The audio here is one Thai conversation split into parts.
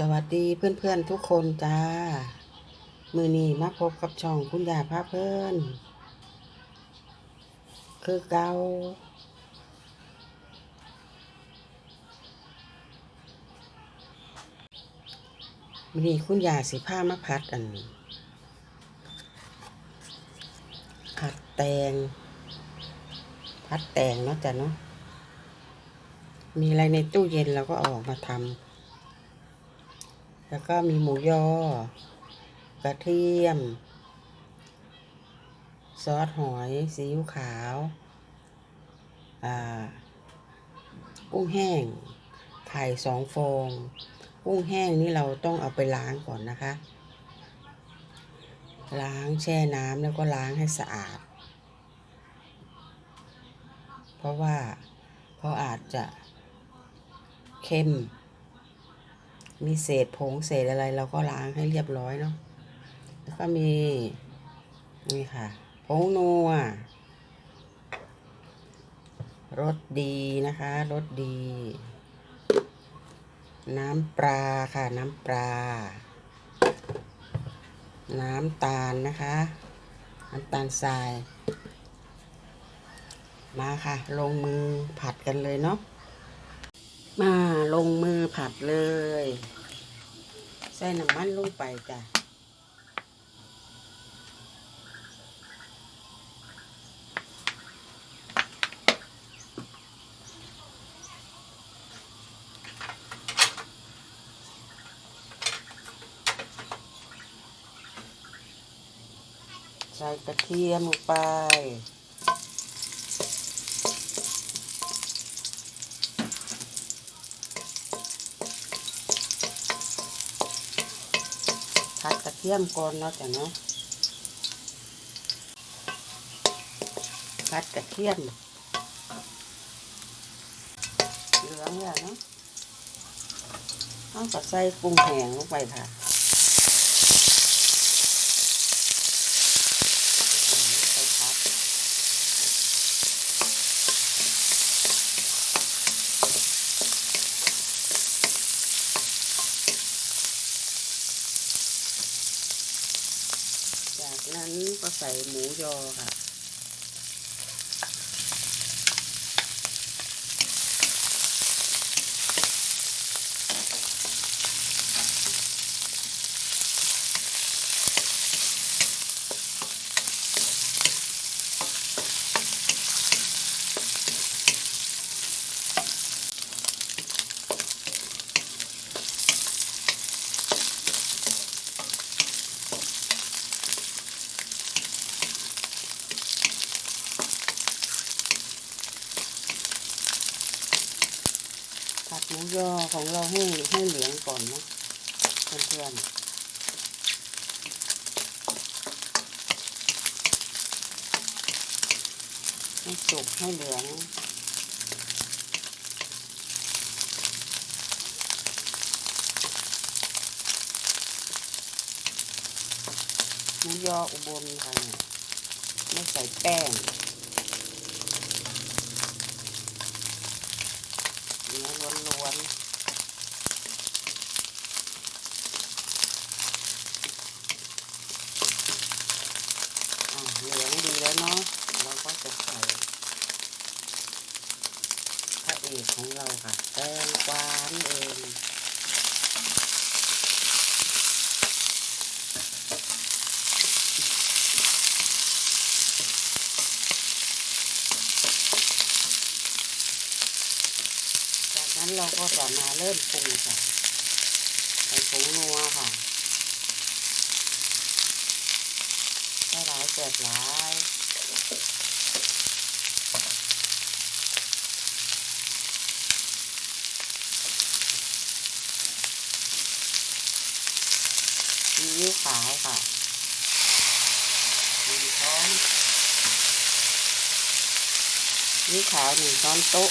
สวัสดีเพื่อนๆทุกคนจ้า มือนี้มาพบกับช่องคุณยาพาเพื่อน คือเกามือนี้คุณยาสิผ้ามาพัดอันผัดแตง พัดแตงเนาะจ้ะเนาะ มีอะไรในตู้เย็นเราก็เอาออกมาทำ แล้วก็มีหมูยอ กระเทียม ซอสหอยซีอิ๊วขาว อ่า กุ้งแห้ง ไข่สองฟอง กุ้งแห้งนี่เราต้องเอาไปล้างก่อนนะคะ ล้างแช่น้ำแล้วก็ล้างให้สะอาด เพราะว่าเขาอาจจะเค็ม มีเศษผงเศษอะไรเราก็ล้างให้เรียบร้อยเนาะแล้วก็มี นี่ค่ะผงนัวรสดีนะคะรสดี น้ำปลาค่ะน้ำปลา น้ำตาลนะคะน้ำตาลทราย มาค่ะ ลงมือผัดกันเลยเนาะ ลงมือผัดเลย ใส่น้ำมันลงไปจ้ะใส่กระเทียมลงไป ผัดกระเทียมก่อนเนาะจ้ะเนาะผัดกระเทียมเหลืองแล้วเนาะเองใส่กุ้งแห้งลงไปค่ะอื้อหือใส่ผัก จากนั้นก็ใส่หมูยอค่ะ หมูยอของเราให้ให้เหลืองก่อนเนะเพื่อนๆให้สุกให้เหลืองหมูยออุบลค่ะไม่ใส่แป้ง เนื้อล้วนๆอะเหลืองดีแล้วเนาะเราก็จะใส่พระเอกของเราค่ะ แตงกวานี่เอง จาก นั้นเราก็จะมาเริ่มปรุงค่ะใส่ผงนัวค่ะใส่หลายเกิดหลายซีอิ๊วขาวค่ะหนึ่งช้อนซีอิ๊วขาวหนึ่งช้อนโต๊ะ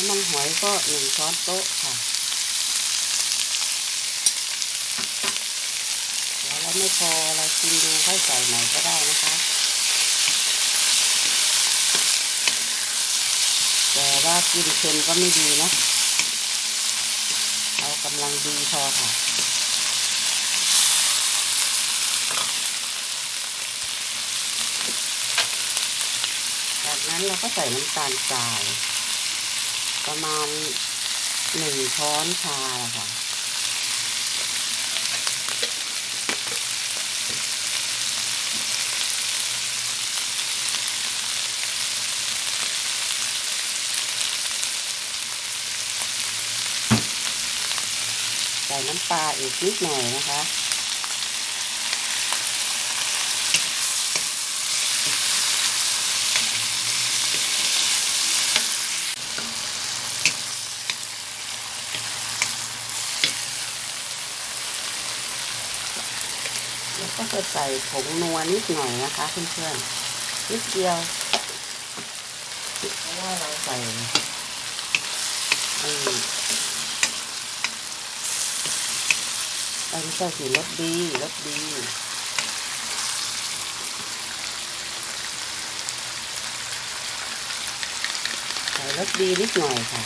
น้ำมันหอยก็หนึ่งช้อนโต๊ะค่ะแล้วเราไม่พอเราชิมดูค่อยใส่ใหม่ก็ได้นะคะแต่ว่ากินเค็มก็ไม่ดีนะเรากำลังดีพอค่ะจากนั้นเราก็ใส่น้ำตาลทราย ประมาณหนึ่งช้อนชาค่ะใส่น้ำปลาอีกนิดหน่อยนะคะ จะใส่ผงนัวนิดหน่อยนะคะเพื่อนๆนิดเดียวเพราะว่าเราใส่ไอ้ไอ้ไม่ใช่สีรสดีรสดีใส่รสดีนิดหน่อยค่ะ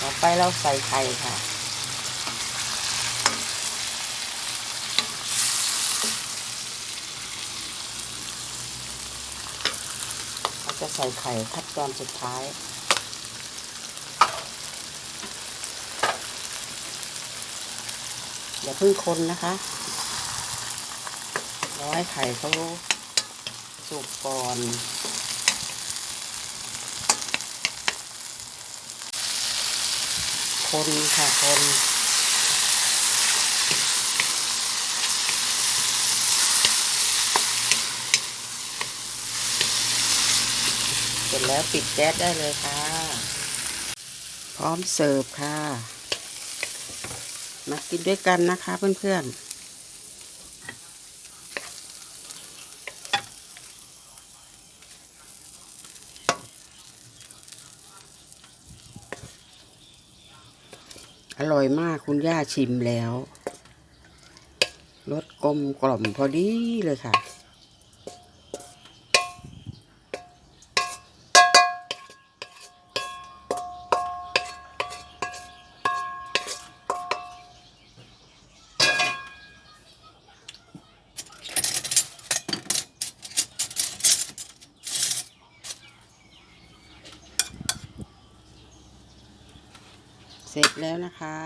ต่อไปเราใส่ไข่ค่ะ เราจะ ใส่ไข่ขั้นตอนสุดท้าย อย่าเพิ่งคนนะคะรอให้ไข่เขาสุกก่อนคนค่ะคน เสร็ จแล้วปิดแก๊สได้เลยค่ะ พร้อมเสิร์ฟค่ะ มากินด้วยกันนะคะเพื่อนๆอร่อยมากคุณย่าชิมแล้ว รสกลมกล่อมพอดีเลยค่ะ ร็จแล้วนะคะ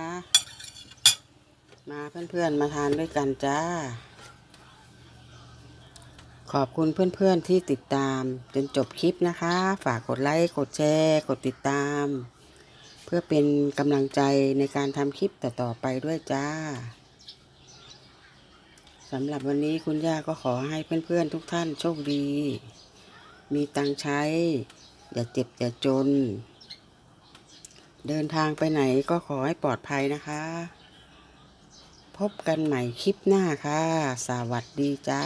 มาเพื่อนๆมาทานด้วยกันจ้า ขอบคุณเพื่อนๆที่ติดตามจนจบคลิปนะคะ ฝากกดไลค์กดแชร์กดติดตาม เพื่อเป็นกำลังใจในการทำคลิปต่อๆไปด้วยจ้าสำหรับวันนี้คุณย่าก็ขอให้เพื่อนๆทุกท่านโชคดี มีตังใช้ อย่าเจ็บอย่าจน เดินทางไปไหนก็ขอให้ปลอดภัยนะคะ พบกันใหม่คลิปหน้าค่ะ สวัสดีจ้า